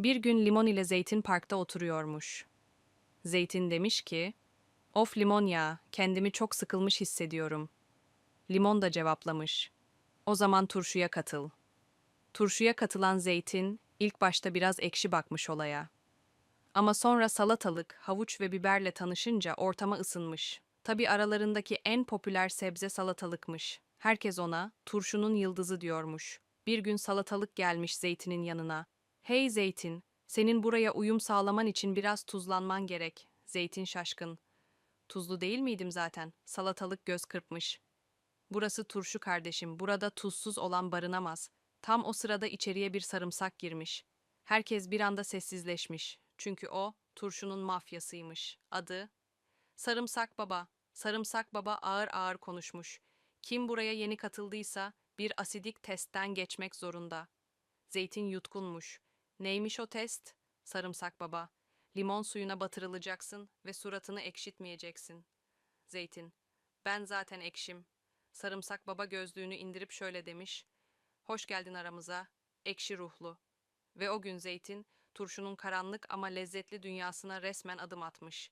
Bir gün Limon ile Zeytin parkta oturuyormuş. Zeytin demiş ki, Of Limon ya, kendimi çok sıkılmış hissediyorum. Limon da cevaplamış. O zaman turşuya katıl. Turşuya katılan Zeytin ilk başta biraz ekşi bakmış olaya. Ama sonra salatalık, havuç ve biberle tanışınca ortama ısınmış. Tabi aralarındaki en popüler sebze salatalıkmış. Herkes ona turşunun yıldızı diyormuş. Bir gün salatalık gelmiş Zeytin'in yanına. Hey Zeytin, senin buraya uyum sağlaman için biraz tuzlanman gerek. Zeytin şaşkın. Tuzlu değil miydim zaten? Salatalık göz kırpmış. Burası turşu kardeşim, burada tuzsuz olan barınamaz. Tam o sırada içeriye bir sarımsak girmiş. Herkes bir anda sessizleşmiş. Çünkü o turşunun mafyasıymış. Adı Sarımsak Baba. Sarımsak Baba ağır ağır konuşmuş. Kim buraya yeni katıldıysa bir asidik testten geçmek zorunda. Zeytin yutkunmuş. Neymiş o test? Sarımsak Baba. Limon suyuna batırılacaksın ve suratını ekşitmeyeceksin. Zeytin. Ben zaten ekşim. Sarımsak Baba gözlüğünü indirip şöyle demiş. Hoş geldin aramıza, ekşi ruhlu. Ve o gün Zeytin, turşunun karanlık ama lezzetli dünyasına resmen adım atmış.